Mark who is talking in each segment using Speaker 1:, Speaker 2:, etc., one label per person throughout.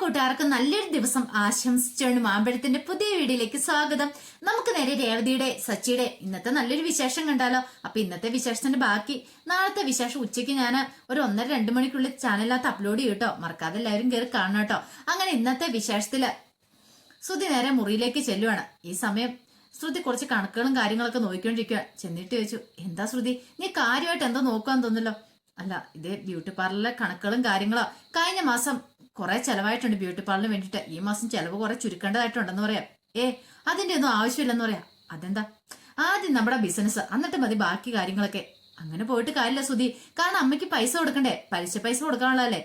Speaker 1: കൂട്ടുകാർക്കും നല്ലൊരു ദിവസം ആശംസിച്ചാണ് മാമ്പഴത്തിന്റെ പുതിയ വീഡിയോയിലേക്ക് സ്വാഗതം. നമുക്ക് നേരെ രേവതിയുടെ സച്ചിയുടെ ഇന്നത്തെ നല്ലൊരു വിശേഷം കണ്ടാലോ? അപ്പൊ ഇന്നത്തെ വിശേഷത്തിന്റെ ബാക്കി. നാളത്തെ വിശേഷം ഉച്ചയ്ക്ക് ഞാൻ ഒരു ഒന്നര രണ്ട് മണിക്കുള്ളിൽ ചാനലിനകത്ത് അപ്ലോഡ് ചെയ്യും കേട്ടോ മറക്കാതെ എല്ലാവരും കയറി കാണണം കേട്ടോ. അങ്ങനെ ഇന്നത്തെ വിശേഷത്തിൽ ശ്രുതി നേരെ മുറിയിലേക്ക് ചെല്ലുവാണ്. ഈ സമയം ശ്രുതി കുറച്ച് കണക്കുകളും കാര്യങ്ങളൊക്കെ നോക്കിക്കൊണ്ടിരിക്കുക ചെന്നിട്ട് ചോദിച്ചു എന്താ ശ്രുതി? നീ കാര്യമായിട്ട് എന്തോ നോക്കാൻ തോന്നുന്നല്ലോ? അല്ല ഇത് ബ്യൂട്ടി പാർലറിലെ കണക്കുകളും കാര്യങ്ങളോ. കഴിഞ്ഞ മാസം കുറെ ചെലവായിട്ടുണ്ട് ബ്യൂട്ടി പാർലറിന് വേണ്ടിയിട്ട്. ഈ മാസം ചെലവ് കുറെ ചുരുക്കേണ്ടതായിട്ടുണ്ടെന്ന് പറയാം. ഏ അതിന്റെ ഒന്നും ആവശ്യമില്ലെന്ന് പറയാം. അതെന്താ? ആദ്യം നമ്മുടെ ബിസിനസ് എന്നിട്ട് മതി ബാക്കി കാര്യങ്ങളൊക്കെ. അങ്ങനെ പോയിട്ട് കാര്യമില്ല സുധി. കാരണം അമ്മയ്ക്ക് പൈസ കൊടുക്കണ്ടേ? പലിശ പൈസ കൊടുക്കാനുള്ളതല്ലേ?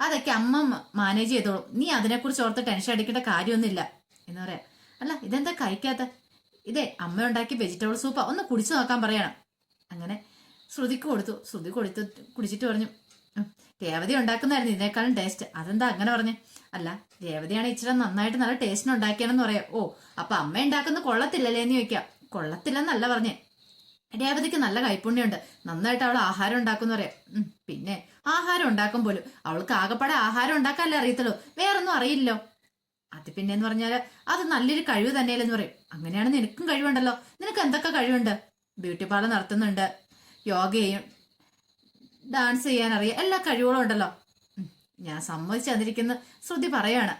Speaker 1: അതൊക്കെ അമ്മ മാനേജ് ചെയ്തോളും. നീ അതിനെക്കുറിച്ച് ഓർത്ത് ടെൻഷൻ അടിക്കേണ്ട കാര്യമൊന്നുമില്ല എന്ന് പറയാം. അല്ല ഇതെന്താ കഴിക്കാത്ത? ഇതേ അമ്മ ഉണ്ടാക്കി വെജിറ്റബിൾ സൂപ്പ് ഒന്ന് കുടിച്ചു നോക്കാൻ പറയണം. അങ്ങനെ ശ്രുതിക്ക് കൊടുത്തു. ശ്രുതി കൊടുത്തു കുടിച്ചിട്ട് പറഞ്ഞു "ഉം, രേവതി ഉണ്ടാക്കുന്നതായിരുന്നു ഇതിനേക്കാളും ടേസ്റ്റ് അതെന്താ അങ്ങനെ പറഞ്ഞു? അല്ല രേവതിയാണ് ഇച്ചിരി നന്നായിട്ട് നല്ല ടേസ്റ്റിന് ഉണ്ടാക്കിയാണെന്ന് പറയാം. ഓ അപ്പൊ അമ്മ ഉണ്ടാക്കുന്ന കൊള്ളത്തില്ലല്ലേ എന്ന് ചോദിക്കാം. കൊള്ളത്തില്ലെന്നല്ല പറഞ്ഞേ. രേവതിക്ക് നല്ല കൈപ്പുണ്യമുണ്ട്. നന്നായിട്ട് അവൾ ആഹാരം ഉണ്ടാക്കുന്ന പറയാം. പിന്നെ ആഹാരം ഉണ്ടാക്കും പോലും. അവൾക്ക് ആകപ്പാടെ ആഹാരം ഉണ്ടാക്കാനല്ലേ അറിയത്തുള്ളൂ. വേറൊന്നും അറിയില്ലോ അത് പിന്നെ എന്ന് പറഞ്ഞാൽ അത് നല്ലൊരു കഴിവ് തന്നെയല്ലെന്ന് പറയും. അങ്ങനെയാണ് നിനക്കും കഴിവുണ്ടല്ലോ. നിനക്ക് എന്തൊക്കെ കഴിവുണ്ട്? ബ്യൂട്ടി പാർലർ നടത്തുന്നുണ്ട്. യോഗ ചെയ്യും ഡാൻസ് ചെയ്യാൻ അറിയാം എല്ലാ കഴിവുകളും ഉണ്ടല്ലോ. ഞാൻ സമ്മതിച്ചു അതിരിക്കുന്ന ശ്രുതി പറയാണ്.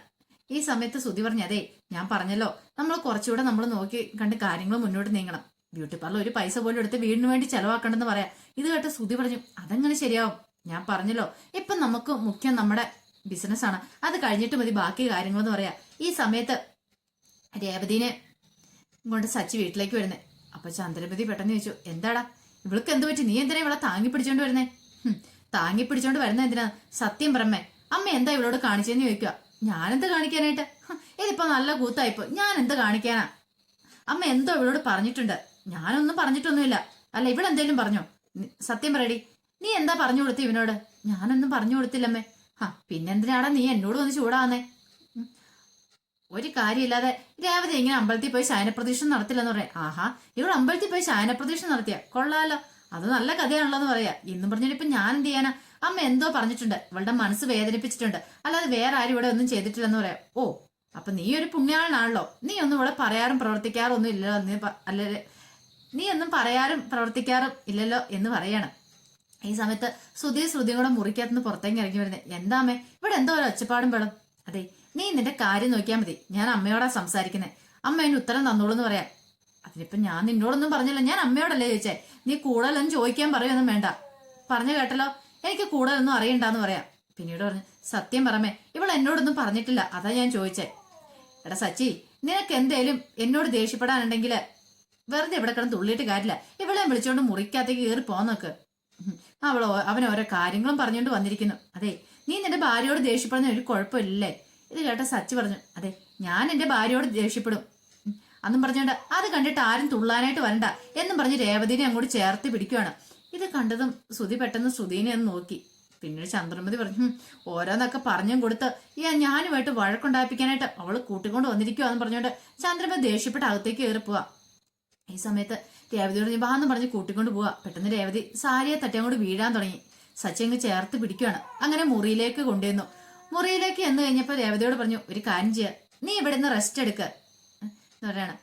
Speaker 1: ഈ സമയത്ത് ശ്രുതി പറഞ്ഞു അതെ ഞാൻ പറഞ്ഞല്ലോ. നമ്മൾ കുറച്ചുകൂടെ നമ്മൾ നോക്കി കണ്ട് കാര്യങ്ങൾ മുന്നോട്ട് നീങ്ങണം. ബ്യൂട്ടി പാർലർ ഒരു പൈസ പോലും എടുത്ത് വീടിന് വേണ്ടി ചെലവാക്കണ്ടെന്ന് പറയാം. ഇത് കേട്ട് ശ്രുതി പറഞ്ഞു അതെങ്ങനെ ശരിയാവും. ഞാൻ പറഞ്ഞല്ലോ. ഇപ്പം നമുക്ക് മുഖ്യം നമ്മുടെ ബിസിനസ് ആണ്. അത് കഴിഞ്ഞിട്ട് മതി ബാക്കി കാര്യങ്ങളെന്ന് പറയാം. ഈ സമയത്ത് രേവതിനെ കൊണ്ട് സച്ചി വീട്ടിലേക്ക് വരുന്നേ. അപ്പൊ ചന്ദ്രപതി പെട്ടെന്ന് ചോദിച്ചു എന്താടാ? ഇവൾക്ക് എന്ത് പറ്റി? നീ എന്തിനാ ഇവളെ താങ്ങി പിടിച്ചോണ്ട് വരുന്നേ? താങ്ങി പിടിച്ചോണ്ട് വരുന്ന എന്തിനാ? സത്യം പറമ്മേ അമ്മ എന്താ ഇവളോട് കാണിച്ചെന്ന് ചോദിക്കുക. ഞാനെന്ത് കാണിക്കാനായിട്ട്? ഇതിപ്പോ നല്ല കൂത്തായിപ്പോ ഞാൻ എന്ത് കാണിക്കാനാ? അമ്മ എന്തോ ഇവളോട് പറഞ്ഞിട്ടുണ്ട്. ഞാനൊന്നും പറഞ്ഞിട്ടൊന്നുമില്ല. അല്ല ഇവളെന്തേലും പറഞ്ഞോ? സത്യം പറയടി. നീ എന്താ പറഞ്ഞു കൊടുത്തു ഇവനോട്? ഞാനൊന്നും പറഞ്ഞു കൊടുത്തില്ലമ്മേ. ഹാ പിന്നെന്തിനാടാ നീ എന്നോട് വന്ന് ചൂടാവുന്നേ. ഒരു കാര്യമില്ലാതെ രാവിലെ ഇങ്ങനെ അമ്പലത്തിൽ പോയി ശയനപ്രദക്ഷിണം നടത്തില്ലെന്ന് പറയാം ആഹാ ഇവൾ അമ്പലത്തിൽ പോയി ശയനപ്രദക്ഷിണം നടത്തിയ? കൊള്ളാലോ. അത് നല്ല കഥയാണല്ലോ എന്ന് പറയാ. ഇന്നും പറഞ്ഞിട്ട് ഇപ്പൊ ഞാൻ എന്ത് ചെയ്യാനാ? അമ്മ എന്തോ പറഞ്ഞിട്ടുണ്ട്. ഇവളുടെ മനസ്സ് വേദനിപ്പിച്ചിട്ടുണ്ട്. അല്ലാതെ വേറെ ആരും ഇവിടെ ഒന്നും ചെയ്തിട്ടില്ലെന്ന് പറയാ. ഓ അപ്പൊ നീ ഒരു പുണ്യാളനാണല്ലോ. നീ ഒന്നും ഇവിടെ പറയാറും പ്രവർത്തിക്കാറും ഒന്നും ഇല്ലല്ലോ നീ അല്ലെ അല്ലേ നീ ഒന്നും പറയാറും പ്രവർത്തിക്കാറും ഇല്ലല്ലോ എന്ന് പറയണം. ഈ സമയത്ത് ശ്രുതി ശ്രുതിയും കൂടെ മുറിക്കകത്തുനിന്ന് പുറത്തേക്ക് ഇറങ്ങി വരുന്നത് എന്താമേ ഇവിടെ എന്തോ ഒരു ഒച്ചപ്പാടും വേണം അതെ നീ നിന്റെ കാര്യം നോക്കിയാൽ മതി. ഞാൻ അമ്മയോടാ സംസാരിക്കുന്നത് അമ്മ അതിന് ഉത്തരം തന്നോളൂ എന്ന് പറയാം. അതിനിപ്പം ഞാൻ നിന്നോടൊന്നും പറഞ്ഞില്ല. ഞാൻ അമ്മയോടല്ലേ ചോദിച്ചേ? നീ കൂടുതലൊന്നും ചോദിക്കാൻ പറയൊന്നും വേണ്ട. പറഞ്ഞു കേട്ടല്ലോ? എനിക്ക് കൂടുതലൊന്നും അറിയണ്ടെന്ന് പറയാം. പിന്നീട് പറഞ്ഞു സത്യം പറമേ ഇവൾ എന്നോടൊന്നും പറഞ്ഞിട്ടില്ല. അതാ ഞാൻ ചോദിച്ചേ. എടാ സച്ചി നിനക്ക് എന്തേലും എന്നോട് ദേഷ്യപ്പെടാനുണ്ടെങ്കിൽ വെറുതെ ഇവിടെ കിടന്ന് തുള്ളിയിട്ട് കാര്യമില്ല. ഇവളെ വിളിച്ചോണ്ട് മുറിക്കകത്തേക്ക് കയറി പോന്നോക്ക്. അവൾ അവൻ ഓരോ കാര്യങ്ങളും പറഞ്ഞുകൊണ്ട് വന്നിരിക്കുന്നു. അതെ നീ നിന്റെ ഭാര്യയോട് ദേഷ്യപ്പെടുന്ന ഒരു കുഴപ്പമില്ലേ? ഇത് കേട്ട സച്ചി പറഞ്ഞു അതെ ഞാൻ എന്റെ ഭാര്യയോട് ദേഷ്യപ്പെടും. അന്നും പറഞ്ഞോണ്ട് അത് കണ്ടിട്ട് ആരും തുള്ളാനായിട്ട് വരണ്ട എന്നും പറഞ്ഞ് രേവതിനെ അങ്ങോട്ട് ചേർത്ത് പിടിക്കുവാണ്. ഇത് കണ്ടതും ശ്രുതി പെട്ടെന്ന് ശ്രുതിനെ ഒന്ന് നോക്കി. പിന്നീട് ചന്ദ്രമതി പറഞ്ഞു "ഹും, ഓരോന്നൊക്കെ പറഞ്ഞും കൊടുത്ത് ഈ ഞാനുമായിട്ട് വഴക്കുണ്ടാപ്പിക്കാനായിട്ട് അവൾ കൂട്ടിക്കൊണ്ട് വന്നിരിക്കുക എന്ന് പറഞ്ഞോണ്ട് ചന്ദ്രമതി ദേഷ്യപ്പെട്ട് അകത്തേക്ക് കയറി പോവാ. ഈ സമയത്ത് രേവതിയോട് നീ വാന്ന് പറഞ്ഞ് കൂട്ടിക്കൊണ്ട് പോവാ. പെട്ടെന്ന് രേവതി സാരിയെ തട്ടി വീഴാൻ തുടങ്ങി. സച്ചി അങ്ങ് ചേർത്ത് പിടിക്കുകയാണ് അങ്ങനെ മുറിയിലേക്ക് കൊണ്ടുവന്നു. മുറിയിലേക്ക് എന്ന് കഴിഞ്ഞപ്പോൾ രേവതിയോട് പറഞ്ഞു ഒരു കാര്യം ചെയ്യുക നീ ഇവിടെ നിന്ന് റെസ്റ്റ് എടുക്ക. എന്ന് പറയണം.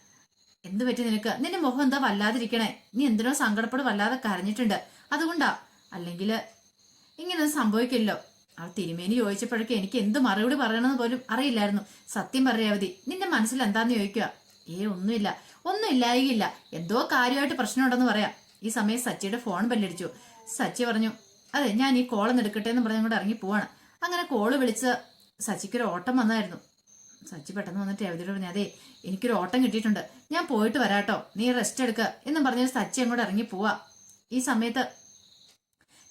Speaker 1: എന്ത് പറ്റി നിനക്ക്? നിന്റെ മുഖം എന്താ വല്ലാതിരിക്കണേ? നീ എന്തിനോ സങ്കടപ്പെട് വല്ലാതെ കരഞ്ഞിട്ടുണ്ട്. അതുകൊണ്ടാ? അല്ലെങ്കിൽ ഇങ്ങനൊന്നും സംഭവിക്കില്ലല്ലോ. ആ തിരുമേനി ചോദിച്ചപ്പോഴൊക്കെ എനിക്ക് എന്ത് മറുപടി പറയണമെന്ന് പോലും അറിയില്ലായിരുന്നു. സത്യം പറയാവതി നിന്റെ മനസ്സിൽ എന്താന്ന് ചോദിക്കുക? ഏ ഒന്നുമില്ല. ഒന്നും ഇല്ലായില്ല എന്തോ കാര്യമായിട്ട് പ്രശ്നമുണ്ടെന്ന് പറയാം. ഈ സമയം സച്ചിയുടെ ഫോൺ ബെല്ലടിച്ചു. സച്ചി പറഞ്ഞു അതെ ഞാൻ ഈ കോളൊന്ന് എടുക്കട്ടെ എന്ന് പറഞ്ഞ് അങ്ങോട്ട് ഇറങ്ങി പോവാണ്. അങ്ങനെ കോൾ വിളിച്ച് സച്ചിക്കൊരു ഓട്ടം വന്നായിരുന്നു. സച്ചി പെട്ടെന്ന് വന്നിട്ട് രവതിയോട് പറഞ്ഞു അതെ എനിക്കൊരു ഓട്ടം കിട്ടിയിട്ടുണ്ട്. ഞാൻ പോയിട്ട് വരാട്ടോ. നീ റെസ്റ്റ് എടുക്ക. എന്നും പറഞ്ഞ സച്ചി അങ്ങോട്ട് ഇറങ്ങി പോവാ. ഈ സമയത്ത്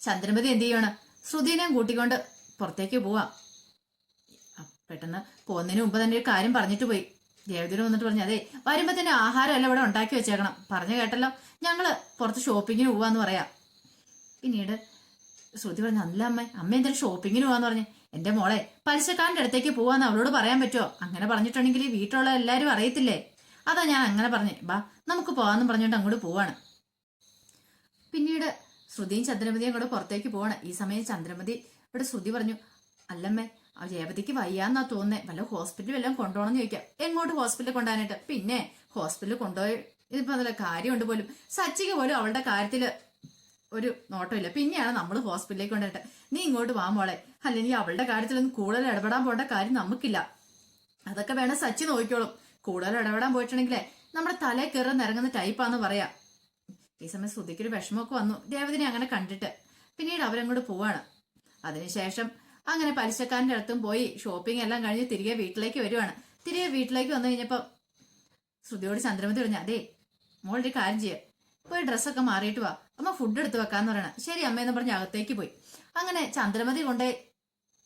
Speaker 1: ചന്ദ്രമതി എന്ത് ചെയ്യാണ് ശ്രുതിനെയും കൂട്ടിക്കൊണ്ട് പുറത്തേക്ക് പോവാ. പെട്ടെന്ന് പോകുന്നതിന് മുമ്പ് തന്നെ ഒരു കാര്യം പറഞ്ഞിട്ട് പോയി. ദേവദൂരം വന്നിട്ട് പറഞ്ഞു അതെ വരുമ്പോ തന്നെ ആഹാരം എല്ലാം ഇവിടെ ഉണ്ടാക്കി വെച്ചേക്കണം. പറഞ്ഞു കേട്ടല്ലോ. ഞങ്ങൾ പുറത്ത് ഷോപ്പിങ്ങിന് പോവാന്ന് പറയാ. പിന്നീട് ശ്രുതി പറഞ്ഞു അല്ല അമ്മ അമ്മ എന്തെങ്കിലും ഷോപ്പിങ്ങിന് പോവാന്ന് പറഞ്ഞു. എന്റെ മോളെ പലിശക്കാരന്റെ അടുത്തേക്ക് പോവാന്ന് അവളോട് പറയാൻ പറ്റുമോ അങ്ങനെ പറഞ്ഞിട്ടുണ്ടെങ്കിൽ വീട്ടിലുള്ള എല്ലാവരും അറിയത്തില്ലേ? അതാ ഞാൻ അങ്ങനെ പറഞ്ഞു. ബാ നമുക്ക് പോവാന്ന് പറഞ്ഞുകൊണ്ട് അങ്ങോട്ട് പോവാണ്. പിന്നീട് ശ്രുതിയും ചന്ദ്രമതിയും കൂടെ പുറത്തേക്ക് പോവാണ്. ഈ സമയം ചന്ദ്രമതി ഇവിടെ ശ്രുതി പറഞ്ഞു അല്ലമ്മേ ആ രേവതിക്ക് വയ്യാന്നാ തോന്നുന്നേ. വല്ല ഹോസ്പിറ്റലിൽ വല്ലതും കൊണ്ടുപോകണമെന്ന് ചോദിക്കാം. എങ്ങോട്ട് ഹോസ്പിറ്റലിൽ കൊണ്ടുപോകാനായിട്ട്? പിന്നെ ഹോസ്പിറ്റലിൽ കൊണ്ടുപോയി ഇതിപ്പോ നല്ല കാര്യമുണ്ട് പോലും. സച്ചിക്ക് പോലും അവളുടെ കാര്യത്തിൽ ഒരു നോട്ടമില്ല. പിന്നെയാണ് നമ്മൾ ഹോസ്പിറ്റലിലേക്ക് കൊണ്ടുപോയിട്ട് നീ ഇങ്ങോട്ട് വാ മോളെ. അല്ലെങ്കിൽ അവളുടെ കാര്യത്തിലൊന്നും കൂടുതൽ ഇടപെടാൻ പോകേണ്ട കാര്യം നമുക്കില്ല. അതൊക്കെ വേണം സച്ചി നോക്കിക്കോളും. കൂടുതൽ ഇടപെടാൻ പോയിട്ടുണ്ടെങ്കിലേ നമ്മുടെ തലേ കയറി നിറങ്ങുന്ന ടൈപ്പാന്ന് പറയാം. ഈ സമയം ശ്രുതിക്കൊരു വിഷമമൊക്കെ വന്നു. ദേവതിനെ അങ്ങനെ കണ്ടിട്ട്. പിന്നീട് അവരങ്ങോട്ട് പോവാണ്. അതിനുശേഷം അങ്ങനെ പലിശക്കാരന്റെ അടുത്തും പോയി ഷോപ്പിംഗ് എല്ലാം കഴിഞ്ഞ് തിരികെ വീട്ടിലേക്ക് വരുവാണ്. തിരികെ വീട്ടിലേക്ക് വന്നു കഴിഞ്ഞപ്പോൾ ശ്രുതിയോട് ചന്ദ്രമതി പറഞ്ഞു അതെ മോളൊരു കാര്യം ചെയ്യാം. പോയി ഡ്രസ്സൊക്കെ മാറിയിട്ട് വാ. അമ്മ ഫുഡ് എടുത്ത് വെക്കാന്ന് പറയണം. ശരി അമ്മയെന്ന് പറഞ്ഞ് അകത്തേക്ക് പോയി. അങ്ങനെ ചന്ദ്രമതി കൊണ്ടേ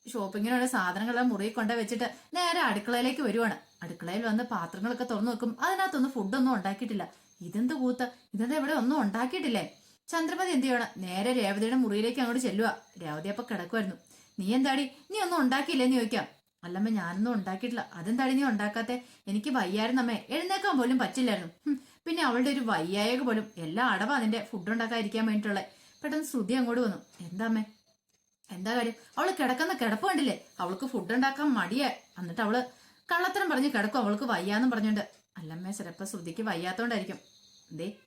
Speaker 1: ഷോപ്പിങ്ങിനുള്ള സാധനങ്ങളെല്ലാം മുറിയിൽ കൊണ്ടു വെച്ചിട്ട് നേരെ അടുക്കളയിലേക്ക് വരുവാണ്. അടുക്കളയിൽ വന്ന് പാത്രങ്ങളൊക്കെ തുറന്നു വെക്കും. അതിനകത്തൊന്നും ഫുഡൊന്നും ഉണ്ടാക്കിയിട്ടില്ല. ഇതെന്ത് കൂത്ത്? ഇതെന്താ ഇവിടെ ഒന്നും ഉണ്ടാക്കിയിട്ടില്ലേ? ചന്ദ്രമതി എന്ത് ചെയ്യണം? നേരെ രേവതിയുടെ മുറിയിലേക്ക് അങ്ങോട്ട് ചെല്ലുക രേവതി അപ്പൊ കിടക്കുമായിരുന്നു നീ എന്താടി? നീ ഒന്നും ഉണ്ടാക്കിയില്ലേന്ന് ചോദിക്കാം. അല്ലമ്മ ഞാനൊന്നും ഉണ്ടാക്കിയിട്ടില്ല. അതെന്താടി നീ ഉണ്ടാക്കാത്തെ? എനിക്ക് വയ്യായിരുന്നു അമ്മേ. എഴുന്നേക്കാൻ പോലും പറ്റില്ലായിരുന്നു. പിന്നെ അവളുടെ ഒരു വയ്യായക പോലും. എല്ലാ അടവ അതിന്റെ ഫുഡ് ഉണ്ടാക്കാതിരിക്കാൻ വേണ്ടിയിട്ടുള്ളത് പെട്ടെന്ന് ശ്രുതി അങ്ങോട്ട് വന്നു. എന്താ അമ്മേ? എന്താ കാര്യം? അവൾ കിടക്കുന്ന കിടപ്പ് കണ്ടില്ലേ? അവൾക്ക് ഫുഡ് ഉണ്ടാക്കാൻ മടിയാ. എന്നിട്ട് അവൾ കള്ളത്തരം പറഞ്ഞ് കിടക്കും. അവൾക്ക് വയ്യാന്നും പറഞ്ഞുണ്ട്. അല്ലമ്മേ ചിലപ്പോ ശ്രുതിക്ക് വയ്യാത്തോണ്ടായിരിക്കും. ദേ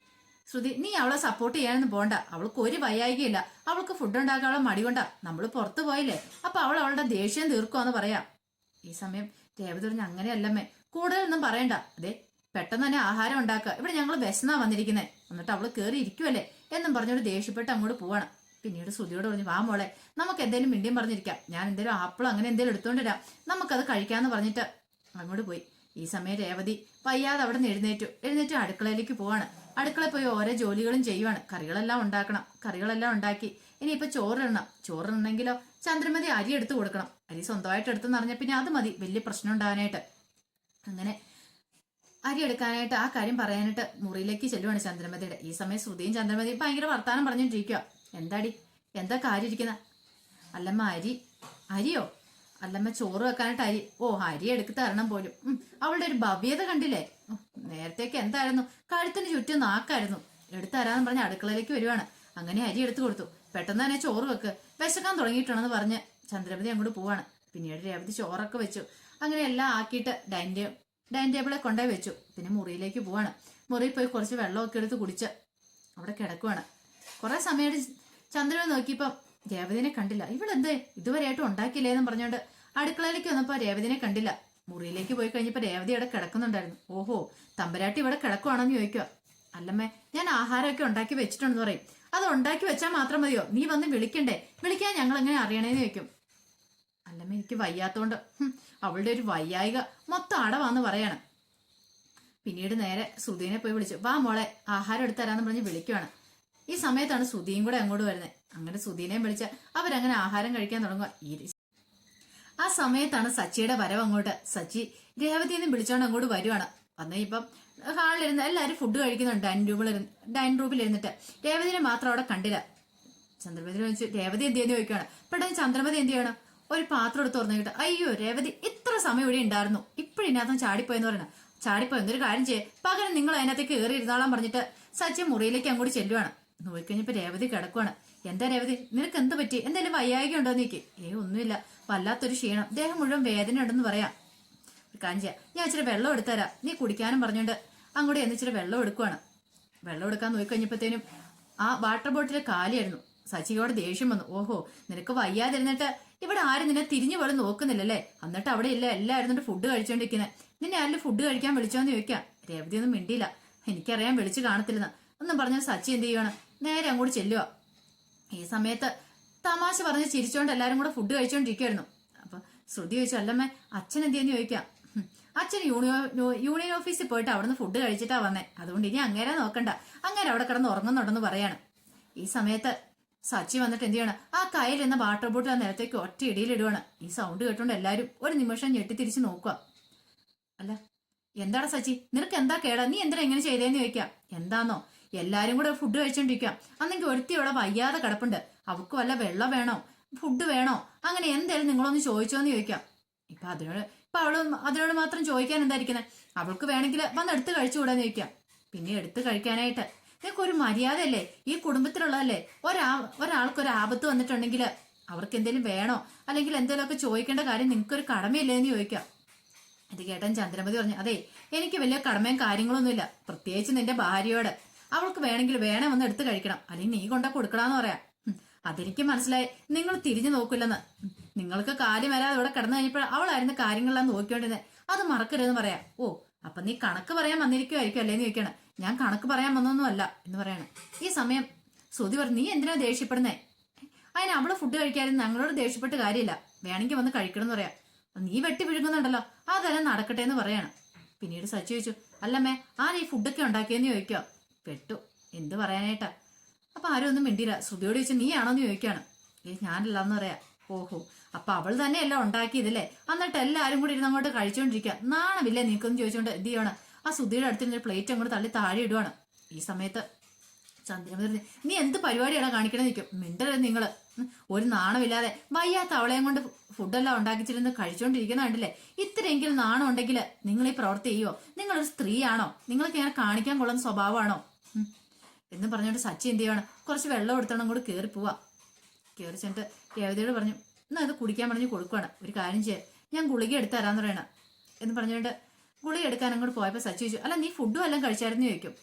Speaker 1: ശ്രുതി നീ അവളെ സപ്പോർട്ട് ചെയ്യാനൊന്നും പോണ്ട. അവൾക്ക് ഒരു വയ്യായികയില്ല. അവൾക്ക് ഫുഡ് ഉണ്ടാക്കാനുള്ള മടി കൊണ്ടാ. നമ്മൾ പുറത്തു പോയില്ലേ? അപ്പൊ അവൾ അവളുടെ ദേഷ്യം തീർക്കുവാന്ന് പറയാം. ഈ സമയം രേവതി അങ്ങനെയല്ലമ്മേ കൂടുതലൊന്നും പറയണ്ട. അതെ പെട്ടെന്ന് തന്നെ ആഹാരം ഉണ്ടാക്കുക. ഇവിടെ ഞങ്ങൾ വിശന്നാ വന്നിരിക്കുന്നത് എന്നിട്ട് അവൾ കയറി ഇരിക്കുമല്ലേ എന്നും പറഞ്ഞോട് ദേഷ്യപ്പെട്ട് അങ്ങോട്ട് പോവാണ്. പിന്നീട് ശ്രുതിയോട് പറഞ്ഞു വാ മോളെ നമുക്ക് എന്തെങ്കിലും മിണ്ടിയും പറഞ്ഞിരിക്കാം. ഞാൻ എന്തെങ്കിലും ആപ്പിൾ അങ്ങനെ എന്തെങ്കിലും എടുത്തുകൊണ്ടിരാം നമുക്കത് കഴിക്കാന്ന് പറഞ്ഞിട്ട് അങ്ങോട്ട് പോയി. ഈ സമയം രേവതി വയ്യാതെ അവിടെ നിന്ന് എഴുന്നേറ്റു. എഴുന്നേറ്റ് അടുക്കളയിലേക്ക് പോവാണ്. അടുക്കളയിൽ പോയി ഓരോ ജോലികളും ചെയ്യുവാണ്. കറികളെല്ലാം ഉണ്ടാക്കണം. കറികളെല്ലാം ഉണ്ടാക്കി. ഇനിയിപ്പോ ചോറിടണം. ചോറിടണമെങ്കിലോ ചന്ദ്രമതി അരി എടുത്തു കൊടുക്കണം. അരി സ്വന്തമായിട്ട് എടുത്തെന്ന് അറിഞ്ഞ പിന്നെ അത് മതി. വലിയ പ്രശ്നം ഉണ്ടാകാനായിട്ട് അങ്ങനെ അരി എടുക്കാനായിട്ട് ആ കാര്യം പറയാനായിട്ട് മുറിയിലേക്ക് ചെല്ലുവാണ് ചന്ദ്രമതിയുടെ. ഈ സമയം ശ്രുതിയും ചന്ദ്രമതിയും ഭയങ്കര വർത്താനം പറഞ്ഞോണ്ടിരിക്കുക എന്താടി? എന്താ കാര്യം ഇരിക്കുന്ന അല്ലമ്മ അരി. അരിയോ? അല്ലമ്മ ചോറ് വെക്കാനായിട്ട് അരി. ഓ അരി എടുക്ക് തരണം പോലും. അവളുടെ ഒരു ഭവ്യത കണ്ടില്ലേ? നേരത്തേക്ക് എന്തായിരുന്നു? കഴുത്തിന് ചുറ്റും നാക്കായിരുന്നു. എടുത്തു തരാന്ന് പറഞ്ഞ് അടുക്കളയിലേക്ക് വരുവാണ്. അങ്ങനെ അരി എടുത്തു കൊടുത്തു. പെട്ടെന്ന് തന്നെ ചോറ് വെക്ക്. വിശക്കാൻ തുടങ്ങിയിട്ടുണ്ടെന്ന് പറഞ്ഞ് ചന്ദ്രപതി അങ്ങോട്ട് പോവാണ്. പിന്നീട് രേവതി ചോറൊക്കെ വെച്ചു. അങ്ങനെ എല്ലാം ആക്കിയിട്ട് ഡൈനിങ് ഡൈനിങ് ടേബിളെ കൊണ്ടുപോയി വെച്ചു. പിന്നെ മുറിയിലേക്ക് പോവാണ്. മുറിയിൽ പോയി കുറച്ച് വെള്ളമൊക്കെ എടുത്ത് കുടിച്ച് അവിടെ കിടക്കുവാണ്. കുറേ സമയം ചന്ദ്രനെ നോക്കിയപ്പം രേവതിനെ കണ്ടില്ല. ഇവളെന്ത്? ഇതുവരെയായിട്ടും ഉണ്ടാക്കിയില്ലേ എന്ന് പറഞ്ഞുകൊണ്ട് അടുക്കളയിലേക്ക് വന്നപ്പോ രേവതിനെ കണ്ടില്ല. മുറിയിലേക്ക് പോയി കഴിഞ്ഞപ്പോ രേവതി അവിടെ കിടക്കുന്നുണ്ടായിരുന്നു. ഓഹോ തമ്പരാട്ടി ഇവിടെ കിടക്കുവാണെന്ന് ചോദിക്കുക അല്ലമ്മേ ഞാൻ ആഹാരമൊക്കെ ഉണ്ടാക്കി വെച്ചിട്ടുണ്ടെന്ന് പറയും. അത് ഉണ്ടാക്കി വെച്ചാൽ മാത്രം മതിയോ? നീ വന്ന് വിളിക്കണ്ടേ? വിളിക്കാൻ ഞങ്ങൾ എങ്ങനെ അറിയണേന്ന് ചോദിക്കും. അല്ലമ്മ എനിക്ക് വയ്യാത്തോണ്ട്. അവളുടെ ഒരു വയ്യായിക മൊത്തം അടവാന്ന് പറയാണ്. പിന്നീട് നേരെ സുധീനെ പോയി വിളിച്ചു. വാ മോളെ ആഹാരം എടുത്തു തരാന്ന് പറഞ്ഞ് വിളിക്കുവാണ്. ഈ സമയത്താണ് സുധിയും കൂടെ അങ്ങോട്ട് വരുന്നത് അങ്ങനെ സുധീനെയും വിളിച്ച അവരങ്ങനെ ആഹാരം കഴിക്കാൻ തുടങ്ങുക ആ സമയത്താണ് സച്ചിയുടെ വരവ് അങ്ങോട്ട്. സച്ചി രേവതി എന്ന് വിളിച്ചോണ്ട് അങ്ങോട്ട് വരുവാണ്. വന്ന് ഇപ്പം ഹാളിലിരുന്ന് എല്ലാവരും ഫുഡ് കഴിക്കുന്നുണ്ട്. ഡൈനിങ് റൂമിൽ ഡൈനിങ് റൂമിൽ ഇരുന്നിട്ട് രേവതിനെ മാത്രം അവിടെ കണ്ടില്ല. ചന്ദ്രമതി ചോദിച്ചു രേവതി എന്ത് ചെയ്യുന്നു? ചോദിക്കുകയാണ് പെട്ടെന്ന് ചന്ദ്രമതി എന്ത് ചെയ്യണം? ഒരു പാത്രം എടുത്ത് തുറന്നു കിട്ടും. അയ്യോ രേവതി ഇത്ര സമയം ഇവിടെ ഉണ്ടായിരുന്നു. ഇപ്പോഴിനകത്തും ചാടിപ്പോയെന്ന് പറയണം. ചാടിപ്പോയെന്നൊരു കാര്യം ചെയ്യേ. പകരം നിങ്ങൾ അതിനകത്തേക്ക് കയറി ഇരുന്നാളാൻ പറഞ്ഞിട്ട് സച്ചി മുറിയിലേക്ക് അങ്ങോട്ട് ചെല്ലുവാണ്. നോക്കിക്കഴിഞ്ഞപ്പോ രേവതി കിടക്കുവാണ്. എന്താ രേവതി? നിനക്ക് എന്ത് പറ്റി? എന്തെങ്കിലും വയ്യായിക ഉണ്ടോ നീക്ക്? ഏ ഒന്നുമില്ല. വല്ലാത്തൊരു ക്ഷീണം. ദേഹം മുഴുവൻ വേദന ഉണ്ടെന്ന് പറയാം. കാഞ്ചിയ ഞാൻ ഇച്ചിരി വെള്ളം എടുത്തുതരാം നീ കുടിക്കാനും പറഞ്ഞുകൊണ്ട് അങ്ങോട്ട് എന്ന് ഇച്ചിരി വെള്ളം എടുക്കുവാണ്. വെള്ളം എടുക്കാൻ നോക്കിക്കഴിഞ്ഞപ്പോഴത്തേനും ആ വാട്ടർ ബോട്ടിൽ കാലിയായിരുന്നു. സച്ചിയോട് ദേഷ്യം വന്നു. ഓഹോ നിനക്ക് വയ്യാതിരുന്നിട്ട് ഇവിടെ ആരും നിന്നെ തിരിഞ്ഞു പോലും നോക്കുന്നില്ലല്ലേ? എന്നിട്ട് അവിടെ ഇല്ല എല്ലാവരും എന്നിട്ട് ഫുഡ് കഴിച്ചോണ്ടിരിക്കുന്നത് നിന്നെ ആരും ഫുഡ് കഴിക്കാൻ വിളിച്ചോന്ന് ചോദിക്കാം. രേവതി ഒന്നും മിണ്ടിയില്ല. എനിക്കറിയാൻ വിളിച്ചു കാണത്തില്ലെന്ന്. ഒന്നും പറഞ്ഞാൽ സച്ചി എന്ത് ചെയ്യുവാണ്? നേരെ അങ്ങോട്ട് ചെല്ലുക. ഈ സമയത്ത് തമാശ പറഞ്ഞ് ചിരിച്ചോണ്ട് എല്ലാരും കൂടെ ഫുഡ് കഴിച്ചോണ്ടിരിക്കുവായിരുന്നു. അപ്പൊ ശ്രുതി ചോദിച്ചു അല്ലമ്മേ അച്ഛൻ എന്തിയെന്ന് ചോദിക്കാം "ഹും, അച്ഛൻ യൂണിയോ യൂണിയൻ ഓഫീസിൽ പോയിട്ട് അവിടുന്ന് ഫുഡ് കഴിച്ചിട്ടാ വന്നേ. അതുകൊണ്ട് ഇനി അങ്ങേരെ നോക്കണ്ട. അങ്ങേരെ അവിടെ കിടന്ന് ഉറങ്ങുന്നുണ്ടെന്ന് പറയാണ്. ഈ സമയത്ത് സച്ചി വന്നിട്ട് എന്ത് ചെയ്യണം? ആ കയ്യിൽ എന്ന വാട്ടർ ബോട്ടിൽ ആ നേരത്തേക്ക് ഒറ്റ ഇടിയിലിടുവാണ് ഈ സൗണ്ട് കേട്ടോണ്ട് എല്ലാവരും ഒരു നിമിഷം ഞെട്ടി തിരിച്ചു നോക്കുക. അല്ല എന്താടാ സച്ചി? നിനക്ക് എന്താ കേടാ? നീ എന്തിനാ ഇങ്ങനെ ചെയ്തേന്ന് ചോദിക്കാം എന്താന്നോ? എല്ലാരും കൂടെ ഫുഡ് കഴിച്ചോണ്ടിരിക്കാം അന്നെങ്കിൽ ഒരുത്തി ഇവിടെ വയ്യാതെ കിടപ്പുണ്ട്. അവൾക്ക് വല്ല വെള്ളം വേണോ? ഫുഡ് വേണോ? അങ്ങനെ എന്തായാലും നിങ്ങളൊന്ന് ചോദിച്ചോന്ന് ചോദിക്കാം ഇപ്പൊ അതിനോട് ഇപ്പൊ അവൾ അതിനോട് മാത്രം ചോദിക്കാൻ എന്തായിരിക്കുന്നത് അവൾക്ക് വേണമെങ്കിൽ വന്ന് എടുത്ത് കഴിച്ചുകൂടാന്ന് ചോദിക്കാം പിന്നെ എടുത്ത് കഴിക്കാനായിട്ട്. നിങ്ങൾക്ക് ഒരു മര്യാദയല്ലേ? ഈ കുടുംബത്തിലുള്ളതല്ലേ? ഒരാ ഒരാൾക്ക് ഒരു ആപത്ത് വന്നിട്ടുണ്ടെങ്കിൽ അവർക്ക് എന്തെങ്കിലും വേണോ? അല്ലെങ്കിൽ എന്തെങ്കിലുമൊക്കെ ചോദിക്കേണ്ട കാര്യം നിങ്ങൾക്കൊരു കടമയില്ലേ എന്ന് ചോദിക്കാം ഇത് കേട്ടൻ ചന്ദ്രമതി പറഞ്ഞു അതെ എനിക്ക് വലിയ കടമയും കാര്യങ്ങളൊന്നുമില്ല. പ്രത്യേകിച്ച് നിന്റെ ഭാര്യയോട്. അവൾക്ക് വേണമെങ്കിൽ വേണേ വന്ന് എടുത്തു കഴിക്കണം. അല്ലെങ്കിൽ നീ കൊണ്ട കൊടുക്കണമെന്ന് പറയാം. അതെനിക്ക് മനസ്സിലായി. നിങ്ങൾ തിരിഞ്ഞു നോക്കില്ലെന്ന്. നിങ്ങൾക്ക് കാര്യം വരാതെ ഇവിടെ കിടന്നു കഴിഞ്ഞപ്പോൾ അവളായിരുന്നു കാര്യങ്ങളെല്ലാം നോക്കിക്കൊണ്ടിരുന്നത് അത് മറക്കരുതെന്ന് പറയാം. ഓ അപ്പൊ നീ കണക്ക് പറയാൻ വന്നിരിക്കുമായിരിക്കും അല്ലേന്ന് ചോദിക്കണം ഞാൻ കണക്ക് പറയാൻ വന്നൊന്നുമല്ല എന്ന് പറയണം. ഈ സമയം ശ്രുതി പറഞ്ഞു നീ എന്തിനാ ദേഷ്യപ്പെടുന്നേ? അതിന് അവൾ ഫുഡ് കഴിക്കാതെ ഞങ്ങളോട് ദേഷ്യപ്പെട്ട് കാര്യമില്ല. വേണമെങ്കിൽ വന്ന് കഴിക്കണം എന്ന് പറയാം നീ വെട്ടി വിഴുങ്ങുന്നുണ്ടല്ലോ. അതെല്ലാം നടക്കട്ടെ എന്ന് പറയാണ്. പിന്നീട് സച്ചി ചോദിച്ചു അല്ലമ്മേ ആ ഈ ഫുഡൊക്കെ ഉണ്ടാക്കിയെന്ന് ചോദിക്കുക പെട്ടു. എന്ത് പറയാനായിട്ടാ? അപ്പൊ ആരും ഒന്നും മിണ്ടിയില്ല. ശ്രുതിയോട് ചോദിച്ചു നീയാണോന്ന് ചോദിക്കാണ്. ഏ ഞാനല്ല എന്ന് പറയാ. ഓഹോ അപ്പൊ അവൾ തന്നെയല്ല ഉണ്ടാക്കിയതല്ലേ? എന്നിട്ട് എല്ലാവരും കൂടി ഇരുന്ന് അങ്ങോട്ട് കഴിച്ചുകൊണ്ടിരിക്കുക നാണമില്ലേ നിനക്കൊന്നും? ചോദിച്ചുകൊണ്ട് എന്ത് ചെയ്യണം ആ ശ്രുതിയുടെ അടുത്തിരുന്ന പ്ലേറ്റ് അങ്ങോട്ട് തള്ളി താഴെ ഇടുവാണ്. ഈ സമയത്ത് ചന്ദ്രമതി നീ എന്ത് പരിപാടിയാണ് കാണിക്കണേ നിൽക്കും മിണ്ടരുത് നിങ്ങൾ ഒരു നാണമില്ലാതെ വയ്യാത്ത അവളെയും കൊണ്ട് ഫുഡെല്ലാം ഉണ്ടാക്കിച്ചിരുന്ന് കഴിച്ചോണ്ടിരിക്കുന്ന കണ്ടില്ലേ? ഇത്രയെങ്കിലും നാണം ഉണ്ടെങ്കിൽ നിങ്ങൾ ഈ പ്രവർത്തി ചെയ്യുമോ നിങ്ങളൊരു സ്ത്രീയാണോ? നിങ്ങൾക്ക് ഇങ്ങനെ കാണിക്കാൻ കൊള്ളുന്ന സ്വഭാവമാണോ. എന്ന് പറഞ്ഞുകൊണ്ട് സച്ചി എന്ത് ചെയ്യണം കുറച്ച് വെള്ളം എടുത്തോണം കൂടെ കയറി പോവാ. കയറി ചെന്നിട്ട് രേവതിയോട് പറഞ്ഞു എന്നാ അത് കുടിക്കാൻ പറഞ്ഞു കൊടുക്കുവാണ്. ഒരു കാര്യം ചെയ്യാൻ ഞാൻ ഗുളിക എടുത്ത് തരാന്ന് പറയണ. എന്ന് പറഞ്ഞുകൊണ്ട് ഗുളിക എടുക്കാൻ അങ്ങോട്ട് പോയപ്പോൾ സച്ചി ചോദിച്ചു അല്ല നീ ഫുഡും എല്ലാം കഴിച്ചായിരുന്നു? ചോദിക്കും.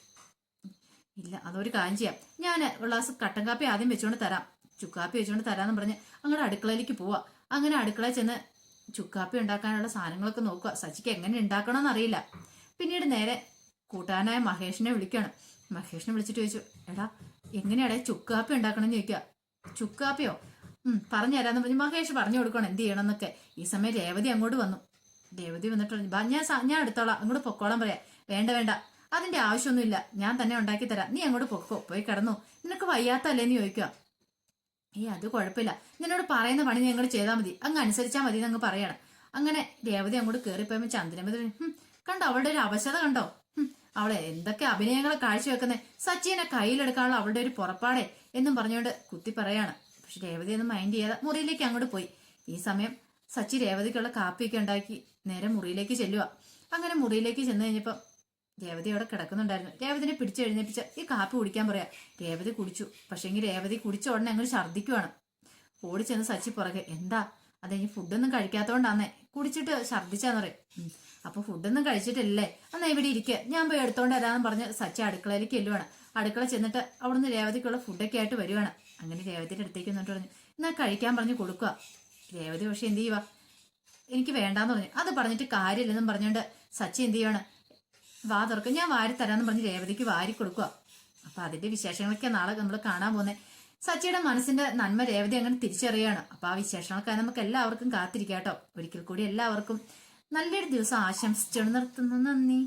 Speaker 1: ഇല്ല അതൊരു കാര്യം ചെയ്യാം. ഞാൻ ഗ്ലാസ് കട്ടൻ കാപ്പി ആദ്യം വെച്ചുകൊണ്ട് തരാം. ചുക്കാപ്പി വെച്ചുകൊണ്ട് തരാമെന്ന് പറഞ്ഞ് അങ്ങോട്ട് അടുക്കളയിലേക്ക് പോവാ. അങ്ങനെ അടുക്കളയിൽ ചെന്ന് ചുക്കാപ്പി ഉണ്ടാക്കാനുള്ള സാധനങ്ങളൊക്കെ നോക്കുക സച്ചിക്ക് എങ്ങനെ ഉണ്ടാക്കണമെന്ന് അറിയില്ല. പിന്നീട് നേരെ കൂട്ടാനായ മഹേഷിനെ വിളിക്കുകയാണ് മഹേഷിനെ വിളിച്ചിട്ട് ചോദിച്ചു എടാ എങ്ങനെയാടേ ചുക്കാപ്പി ഉണ്ടാക്കണമെന്ന് ചോദിക്കുക ചുക്കാപ്പിയോ? പറഞ്ഞു തരാന്ന് പറഞ്ഞ്. മഹേഷ് പറഞ്ഞു കൊടുക്കണം എന്ത് ചെയ്യണം എന്നൊക്കെ ഈ സമയം രേവതി അങ്ങോട്ട് വന്നു. രേവതി വന്നിട്ട് പറഞ്ഞു ഞാൻ ഞാൻ എടുത്തോളാം അങ്ങോട്ട് പൊക്കോളാൻ പറയാ. വേണ്ട വേണ്ട അതിന്റെ ആവശ്യമൊന്നുമില്ല ഞാൻ തന്നെ ഉണ്ടാക്കി തരാം. നീ അങ്ങോട്ട് പൊക്കോ പോയി കിടന്നു. നിനക്ക് വയ്യാത്തല്ലേ? എന്ന് ചോദിക്കുക ഏ അത് കുഴപ്പമില്ല. നിന്നോട് പറയുന്ന പണി ഞങ്ങൾ ചെയ്താൽ മതി. അങ്ങ് അനുസരിച്ചാൽ മതി എന്ന് അങ്ങ് പറയണം. അങ്ങനെ രേവതി അങ്ങോട്ട് കയറിപ്പോയപ്പോൾ ചന്ദ്രമതി കണ്ടോ അവളുടെ ഒരു അവശത കണ്ടോ? അവളെ എന്തൊക്കെ അഭിനയങ്ങളെ കാഴ്ചവെക്കുന്നേ? സച്ചിനെ കയ്യിലെടുക്കാനുള്ള അവളുടെ ഒരു പുറപ്പാടേ എന്നും പറഞ്ഞുകൊണ്ട് കുത്തി പറയാണ്. പക്ഷെ രേവതി ഒന്നും മൈൻഡ് ചെയ്യാതെ മുറിയിലേക്ക് അങ്ങോട്ട് പോയി. ഈ സമയം സച്ചി രേവതിക്കുള്ള കാപ്പിയൊക്കെ ഉണ്ടാക്കി നേരെ മുറിയിലേക്ക് ചെല്ലുക അങ്ങനെ മുറിയിലേക്ക് ചെന്ന് കഴിഞ്ഞപ്പം രേവതി അവിടെ കിടക്കുന്നുണ്ടായിരുന്നു. രേവതിനെ പിടിച്ചെഴുന്നേപ്പിച്ച ഈ കാപ്പി കുടിക്കാൻ പറയാ. രേവതി കുടിച്ചു. പക്ഷേങ്കിൽ രേവതി കുടിച്ച ഉടനെ അങ്ങനെ ഛർദ്ദിക്കുവാണ്. ഓടിച്ചെന്ന് ചെന്ന് സച്ചി പുറകെ എന്താ? അതെ ഫുഡൊന്നും കഴിക്കാത്തോണ്ടാന്നേ കുടിച്ചിട്ട് ഛർദ്ദിച്ചാന്ന് പറയും. അപ്പൊ ഫുഡൊന്നും കഴിച്ചിട്ടില്ലേ എന്നാ ഇവിടെ ഇരിക്കുക ഞാൻ പോയി എടുത്തോണ്ട് വരാന്ന് പറഞ്ഞ് സച്ച അടുക്കളയിലേക്ക് ചെല്ലുവാണ്. അടുക്കള ചെന്നിട്ട് അവിടുന്ന് രേവതിക്കുള്ള ഫുഡൊക്കെ ആയിട്ട് വരുവാണ്. അങ്ങനെ രേവതിയുടെ അടുത്തേക്ക് എന്നിട്ട് പറഞ്ഞു എന്നാ കഴിക്കാൻ പറഞ്ഞ് കൊടുക്കുക രേവതി പക്ഷെ എന്ത് ചെയ്യുക എനിക്ക് വേണ്ടാന്ന് പറഞ്ഞു. അത് പറഞ്ഞിട്ട് കാര്യമില്ലെന്നും പറഞ്ഞുകൊണ്ട് സച്ചി എന്ത് ചെയ്യാണ് വാ തുറക്കും ഞാൻ വാരി തരാന്ന് പറഞ്ഞ് രേവതിക്ക് വാരി കൊടുക്കുക അപ്പൊ അതിന്റെ വിശേഷങ്ങളൊക്കെ നാളെ നമ്മൾ കാണാൻ പോകുന്നത് സച്ചിയുടെ മനസ്സിന്റെ നന്മ രേവതി അങ്ങനെ തിരിച്ചറിയാണ്. അപ്പൊ ആ വിശേഷങ്ങൾക്കായി നമുക്ക് എല്ലാവർക്കും കാത്തിരിക്കാം കേട്ടോ. ഒരിക്കൽ കൂടി എല്ലാവർക്കും നല്ലൊരു ദിവസം ആശംസിച്ചു നിർത്തുന്നു. നന്ദി.